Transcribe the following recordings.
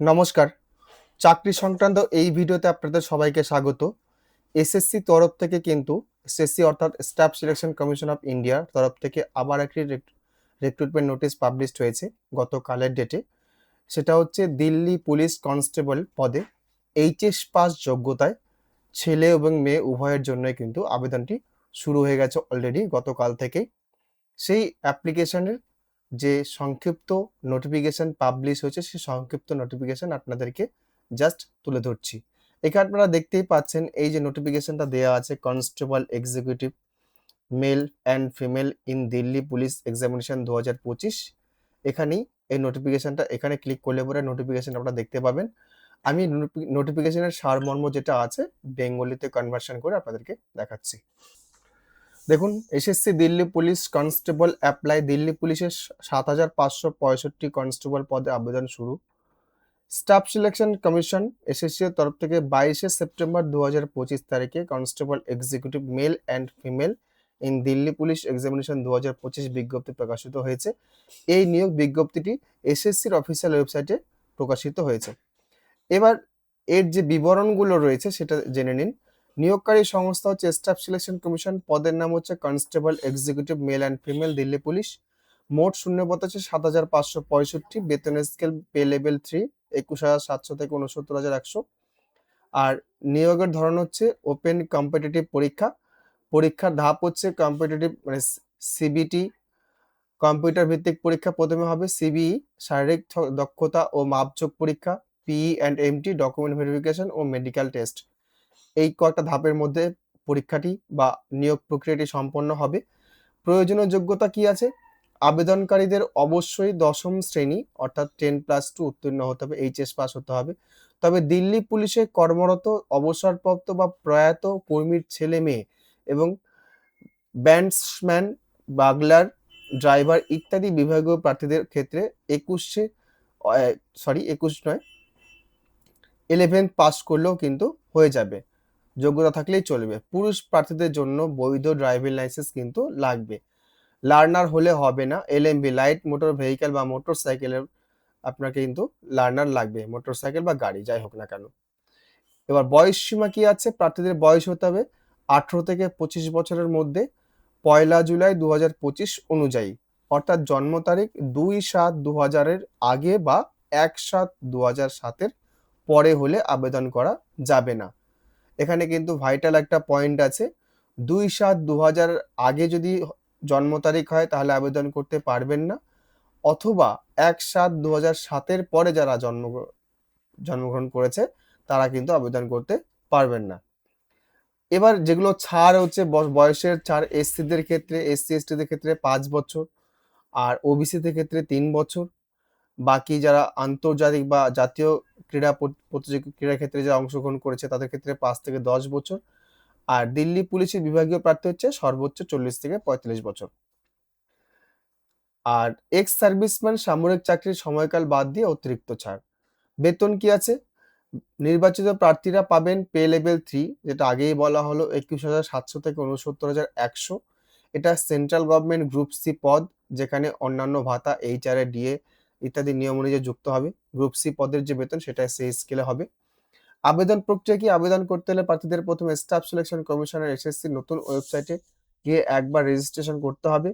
নমস্কার। চাকরি সংক্রান্ত এই ভিডিওতে আপনাদের সবাইকে স্বাগত। এসএসসি তরফ থেকে কিন্তু এসএসসি অর্থাৎ স্টাফ সিলেকশন কমিশন অফ ইন্ডিয়ার তরফ থেকে আবার একটি রিক্রুটমেন্ট নোটিশ পাবলিশড হয়েছে গতকালের ডেটে সেটা হচ্ছে দিল্লি পুলিশ কনস্টেবল পদে এইচএস পাস যোগ্যতায় ছেলে এবং মেয়ে উভয়ের জন্যই কিন্তু আবেদনটি শুরু হয়ে গেছে অলরেডি গতকাল থেকে সেই অ্যাপ্লিকেশনের যে সংক্ষিপ্ত নোটিফিকেশন পাবলিশ হয়েছে, সেই সংক্ষিপ্ত নোটিফিকেশন আপনাদেরকে জাস্ট তুলে ধরছি। এখানে আপনারা দেখতেই পাচ্ছেন, এই যে নোটিফিকেশনটা দেওয়া আছে constable executive male and female in Delhi police examination দু হাজার পঁচিশ। এখানেই এই নোটিফিকেশনটা এখানে ক্লিক করলে পরে নোটিফিকেশন আপনারা দেখতে পাবেন। আমি নোটিফিকেশনের সারমর্ম যেটা আছে, বেঙ্গলিতে কনভার্সন করে আপনাদেরকে দেখাচ্ছি। দেখুন SSC Delhi police constable apply Delhi পুলিশের সাত হাজার পাঁচশো পঁয়ষট্টি কনস্টেবল পদে আবেদন শুরু। স্টাফ সিলেকশন কমিশন এসএসসি এর তরফ থেকে বাইশে সেপ্টেম্বর দু হাজার পঁচিশ তারিখে constable executive male and female in Delhi police examination দু হাজার পঁচিশ বিজ্ঞপ্তি প্রকাশিত হয়েছে। এই নিয়োগ বিজ্ঞপ্তিটি এসএসসির অফিসিয়াল ওয়েবসাইটে প্রকাশিত হয়েছে। এবার এর যে বিবরণগুলো রয়েছে সেটা জেনে নিন। নিয়োগকারী সংস্থা হচ্ছে স্টাফ সিলেকশন কমিশন পদের নাম হচ্ছে constable executive male and female Delhi police মোট শূন্যপদ হচ্ছে সাত হাজার পাঁচশো পঁয়ষট্টি বেতনের স্কেল পে লেভেল থ্রি একুশ হাজার সাতশো থেকে উনসত্তর হাজার একশো। আর নিয়োগের ধরন হচ্ছে ওপেন কম্পিটিটিভ পরীক্ষা। পরীক্ষার ধাপ হচ্ছে কম্পিটিটিভ মানে সিবিটি কম্পিউটার ভিত্তিক পরীক্ষা প্রথমে হবে সিবিই শারীরিক দক্ষতা ও মাপযোগ পরীক্ষা PE and MT document verification O medical test এই কয়েকটা ধাপের মধ্যে পরীক্ষাটি বা নিয়োগ প্রক্রিয়াটি সম্পন্ন হবে। প্রয়োজনীয় যোগ্যতা কি আছে? আবেদনকারীদের অবশ্যই দশম শ্রেণি, অর্থাৎ টেন প্লাস টু উত্তীর্ণ হতে হবে, এইচএস পাস হতে হবে। তবে দিল্লি পুলিশে কর্মরত, অবসরপ্রাপ্ত বা প্রয়াত কর্মীর ছেলে মেয়ে এবং ব্যান্ডসম্যান বাগলার ড্রাইভার ইত্যাদি বিভাগীয় প্রার্থীদের ক্ষেত্রে একুশে সরি, একুশ নয় ইলেভেন পাস করলেও কিন্তু হয়ে যাবে। যোগ্যতা থাকলেই চলবে। পুরুষ প্রার্থীদের জন্য বৈধ ড্রাইভিং লাইসেন্স কিন্তু লাগবে। লার্নার হলে হবে না। এলএমবি, লাইট, মোটর ভেহিকেল বা মোটর সাইকেলের আপনাকে কিন্তু লার্নার লাগবে মোটর সাইকেল বা গাড়ি, যাই হোক না কেন। এবার বয়স সীমা কি আছে? প্রার্থীদের বয়স হতে হবে আঠেরো থেকে পঁচিশ বছরের মধ্যে, পয়লা জুলাই দু হাজার পঁচিশ অনুযায়ী। অর্থাৎ জন্ম তারিখ দুই সাত দু হাজারের আগে বা এক সাত দু হাজার সাতের পরে হলে আবেদন করা যাবে না। এখানে কিন্তু ভাইটাল একটা পয়েন্ট আছে। দুই সাত দু হাজার আগে যদি জন্ম তারিখ হয়, তাহলে আবেদন করতে পারবেন না। অথবা এক সাত দু হাজার সাতের পরে যারা জন্ম, জন্মগ্রহণ করেছে, তারা কিন্তু আবেদন করতে পারবেন না। এবার যেগুলো ছাড় হচ্ছে বয়সের ছাড় এসসিদের ক্ষেত্রে এসসি এসটিদের ক্ষেত্রে পাঁচ বছর, আর ওবিসিদের ক্ষেত্রে তিন বছর। বাকি যারা আন্তর্জাতিক বা জাতীয় ক্রীড়া প্রতিযোগী ক্রীড়া ক্ষেত্রে যারা অংশগ্রহণ করেছে, তাদের ক্ষেত্রে পাঁচ থেকে দশ বছর। আর দিল্লি পুলিশের বিভাগীয় প্রার্থী হচ্ছে সর্বোচ্চ চল্লিশ থেকে পঁয়তাল্লিশ বছর। আর এক্স সার্ভিসম্যান সামরিক চাকরির সময়কাল বাদ দিয়ে অতিরিক্ত ছাড়। বেতন কি আছে? নির্বাচিত প্রার্থীরা পাবেন পে লেভেল থ্রি, যেটা আগেই বলা হলো একুশ হাজার সাতশো থেকে উনসত্তর হাজার একশো। এটা সেন্ট্রাল গভর্নমেন্ট গ্রুপ সি পদ, যেখানে অন্যান্য ভাতা এইচআর এ ডিএ ইত্যাদি নিয়ম অনুযায়ী যুক্ত হবে। গ্রুপ সি পদের যে বেতন, সেটা সেই স্কেলে হবে। আবেদন প্রক্রিয়া কি? আবেদন করতে হলে প্রার্থীদের প্রথমে স্টাফ সিলেকশন কমিশনের এসএসসি নতুন ওয়েবসাইটে গিয়ে একবার রেজিস্ট্রেশন করতে হবে।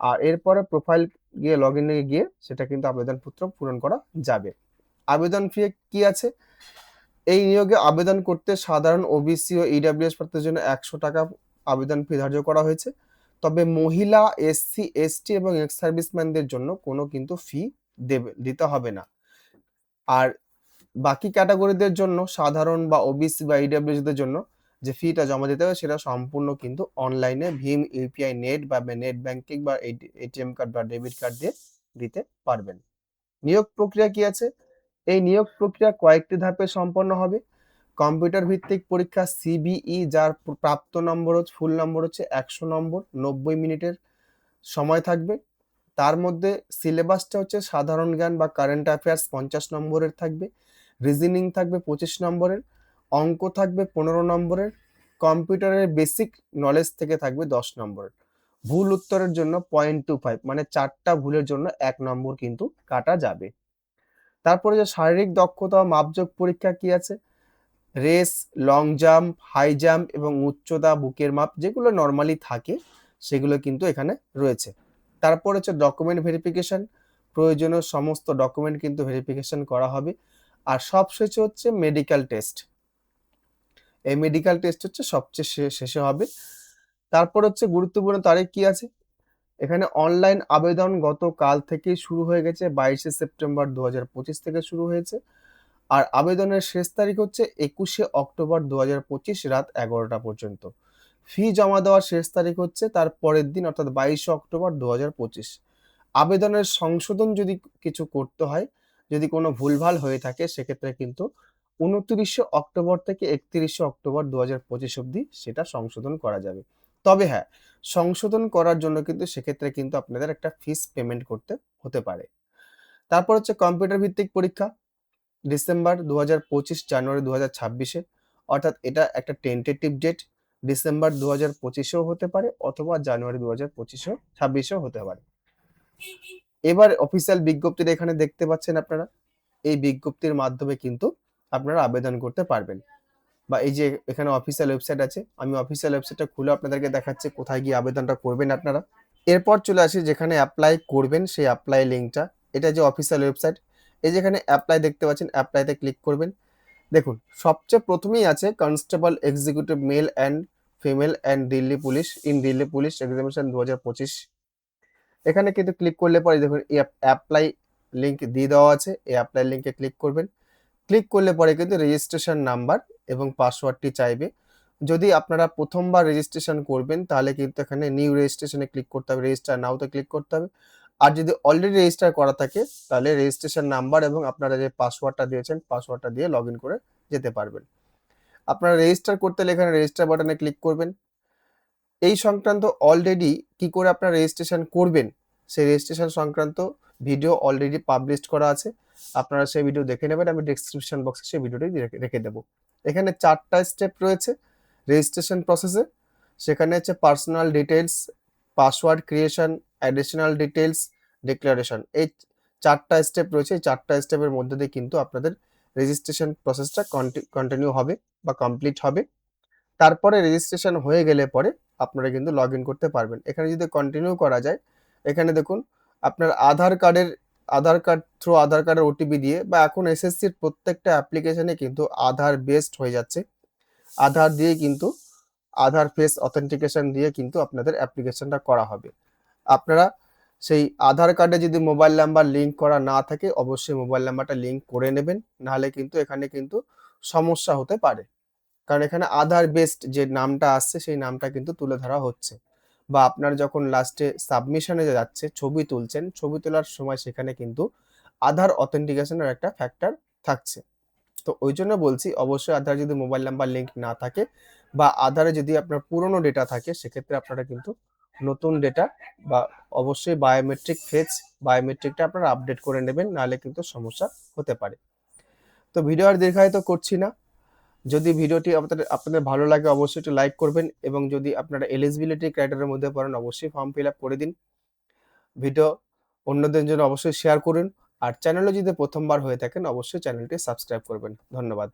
আর এরপরে প্রোফাইল গিয়ে লগ ইনে গিয়ে সেটা কিন্তু আবেদনপত্র পূরণ করা যাবে। আবেদন ফি কি আছে? এই নিয়োগে আবেদন করতে সাধারণ ওবিসি ও ইডাব্লিউএস প্রার্থীদের জন্য একশো টাকা আবেদন ফি ধার্য করা হয়েছে। তবে মহিলা এসসি এসটি এবং এক্স সার্ভিসম্যানদের জন্য কোনো কিন্তু ফি দেবে, দিতে হবে না। আর বাকি ক্যাটাগরিদের জন্য, সাধারণ বা ওবিসি বা ইডাব্লিউএসদের জন্য যে ফিটা জমা দিতে হবে, সেটা সম্পূর্ণ কিন্তু অনলাইনে ভীম ইউপিআই নেট বা নেট ব্যাংকিং বা এটিএম কার্ড বা ডেবিট কার্ড দিয়ে দিতে পারবেন। নিয়োগ প্রক্রিয়া কি আছে? এই নিয়োগ প্রক্রিয়া কয়েকটি ধাপে সম্পন্ন হবে। কম্পিউটার ভিত্তিক পরীক্ষা সিবিই যার প্রাপ্ত নম্বর হচ্ছে ফুল নম্বর হচ্ছে একশো নম্বর, নব্বই মিনিটের সময় থাকবে। তার মধ্যে সিলেবাসটা হচ্ছে সাধারণ জ্ঞান বা কারেন্ট অ্যাফেয়ার্স পঞ্চাশ নম্বরের থাকবে রিজনিং থাকবে পঁচিশ নম্বরের, অঙ্ক থাকবে পনেরো নম্বরের, কম্পিউটারের বেসিক নলেজ থেকে থাকবে দশ নম্বরের। ভুল উত্তরের জন্য পয়েন্ট টু ফাইভ মানে চারটা ভুলের জন্য এক নম্বর কিন্তু কাটা যাবে। তারপরে যে শারীরিক দক্ষতা মাপযোগ পরীক্ষা কি আছে? Race long jump high jump এবং উচ্চতা, বুকের মাপ যেগুলো নর্মালি থাকে, সেগুলো কিন্তু এখানে রয়েছে। তারপর হচ্ছে ডকুমেন্ট ভেরিফিকেশন প্রয়োজনীয় সমস্ত ডকুমেন্ট কিন্তু ভেরিফিকেশন করা হবে। আর সবশেষে হচ্ছে মেডিকেল টেস্ট এই মেডিকেল টেস্ট হচ্ছে সবচেয়ে শেষে হবে। তারপর হচ্ছে গুরুত্বপূর্ণ তারিখ কি আছে? এখানে অনলাইন আবেদন গতকাল থেকেই শুরু হয়ে গেছে, বাইশে সেপ্টেম্বর দু পঁচিশ থেকে শুরু হয়েছে। আর আবেদনের শেষ তারিখ হচ্ছে একুশে অক্টোবর দু রাত এগারোটা পর্যন্ত। ফি জমা দেওয়ার শেষ তারিখ হচ্ছে তার পরের দিন, অর্থাৎ বাইশে অক্টোবর দু আবেদনের সংশোধন যদি কিছু করতে হয়, যদি কোনো ভুলভাল হয়ে থাকে, সেক্ষেত্রে কিন্তু উনত্রিশে অক্টোবর থেকে একত্রিশে অক্টোবর দু হাজার পঁচিশ অব্দি সেটা সংশোধন করা যাবে। তবে হ্যাঁ সংশোধন করার জন্য কিন্তু সেক্ষেত্রে কিন্তু আপনাদের একটা ফিস পেমেন্ট করতে হতে পারে। তারপর হচ্ছে কম্পিউটার ভিত্তিক পরীক্ষা, ডিসেম্বর দু হাজার পঁচিশ, জানুয়ারি দু হাজার ছাব্বিশে। অর্থাৎ এটা একটা টেন্টেটিভ ডেট ডিসেম্বর দু হাজার পঁচিশেও হতে পারে অথবা জানুয়ারি দু হাজার পঁচিশেও, ছাব্বিশেও হতে পারে। এবার অফিসিয়াল বিজ্ঞপ্তিটা এখানে দেখতে পাচ্ছেন আপনারা। এই বিজ্ঞপ্তির মাধ্যমে কিন্তু আপনারা আবেদন করতে পারবেন। বা এই যে এখানে অফিসিয়াল ওয়েবসাইট আছে, আমি অফিসিয়াল ওয়েবসাইটটা খুলে আপনাদেরকে দেখাচ্ছি কোথায় গিয়ে আবেদনটা করবেন আপনারা। এরপর চলে আসি যেখানে অ্যাপ্লাই করবেন, সেই অ্যাপ্লাই লিঙ্কটা এটা যে অফিসিয়াল ওয়েবসাইট এই যেখানে অ্যাপ্লাই দেখতে পাচ্ছেন অ্যাপ্লাইতে ক্লিক করবেন। দেখুন, সবচেয়ে প্রথমেই আছে constable executive male and female and Delhi police in Delhi police examination দু হাজার পঁচিশ। এখানে কিন্তু ক্লিক করলে পরে দেখুন অ্যাপ্লাই লিঙ্ক দিয়ে দেওয়া আছে, এই অ্যাপ্লাই লিঙ্কে ক্লিক করবেন। ক্লিক করলে পরে কিন্তু রেজিস্ট্রেশন নাম্বার এবং পাসওয়ার্ডটি চাইবে। যদি আপনারা প্রথমবার রেজিস্ট্রেশন করবেন, তাহলে কিন্তু এখানে নিউ রেজিস্ট্রেশনে ক্লিক করতে হবে রেজিস্টার নাওতে ক্লিক করতে হবে। আর যদি অলরেডি রেজিস্টার করা থাকে, তাহলে রেজিস্ট্রেশন নাম্বার এবং আপনারা যে পাসওয়ার্ডটা দিয়েছেন পাসওয়ার্ডটা দিয়ে লগ করে যেতে পারবেন। আপনারা রেজিস্টার করতে হলে এখানে রেজিস্টার বাটনে ক্লিক করবেন। এই সংক্রান্ত অলরেডি কি করে আপনারা রেজিস্ট্রেশন করবেন, সেই রেজিস্ট্রেশন সংক্রান্ত ভিডিও অলরেডি পাবলিশ করা আছে। আপনারা সেই ভিডিও দেখে নেবেন, আমি ডিসক্রিপশন বক্সে সেই ভিডিওটি রেখে দেবো। এখানে চারটা স্টেপ রয়েছে রেজিস্ট্রেশন প্রসেসে সেখানে হচ্ছে personal details password creation additional details declaration এই চারটা স্টেপ রয়েছে, এই চারটা স্টেপের মধ্যে দিয়ে কিন্তু আপনাদের রেজিস্ট্রেশন প্রসেসটা কন্টিনিউ হবে বা কমপ্লিট হবে। তারপরে রেজিস্ট্রেশন হয়ে গেলে পরে আপনারা কিন্তু লগ ইন করতে পারবেন। এখানে যদি কন্টিনিউ করা যায়, এখানে দেখুন আপনার আধার কার্ডের, আধার কার্ড থ্রু আধার কার্ডের ওটিপি দিয়ে বা এখন এসএসসির প্রত্যেকটা অ্যাপ্লিকেশনে কিন্তু আধার বেসড হয়ে যাচ্ছে। আধার দিয়ে কিন্তু, আধার ফেস অথেন্টিকেশন দিয়ে কিন্তু আপনাদের অ্যাপ্লিকেশনটা করা হবে। আপনারা সেই আধার কার্ডে যদি মোবাইল নাম্বার লিঙ্ক করা না থাকে, অবশ্যই মোবাইল নাম্বারটা লিঙ্ক করে নেবেন। নাহলে কিন্তু এখানে কিন্তু সমস্যা হতে পারে। কারণ এখানে আধার বেসড যে নামটা আসছে, সেই নামটা কিন্তু তুলে ধরা হচ্ছে। বা আপনার যখন লাস্টে সাবমিশনে যাচ্ছে, ছবি তুলছেন, ছবি তোলার সময় সেখানে কিন্তু আধার অথেন্টিকেশনের একটা ফ্যাক্টর থাকছে। তো ওই জন্য বলছি, অবশ্যই আধার যদি মোবাইল নাম্বার লিঙ্ক না থাকে বা আধারে যদি আপনার পুরনো ডেটা থাকে, সেক্ষেত্রে আপনারা কিন্তু নতুন ডেটা বা অবশ্যই বায়োমেট্রিক ফেজ বায়োমেট্রিকটা আপনারা আপডেট করে নেবেন, নাহলে কিন্তু সমস্যা হতে পারে। তো ভিডিও আর দীর্ঘায়িত করছি না। যদি ভিডিওটি আপনাদের আপনাদের ভালো লাগে, অবশ্যই একটু লাইক করবেন এবং যদি আপনারা এলিজিবিলিটি ক্রাইটেরিয়ার মধ্যে পড়েন, অবশ্যই ফর্ম ফিল আপ করে দিন। ভিডিও অন্যদের জন্য অবশ্যই শেয়ার করুন। আর চ্যানেলে যদি প্রথমবার হয়ে থাকেন, অবশ্যই চ্যানেলটি সাবস্ক্রাইব করবেন। ধন্যবাদ।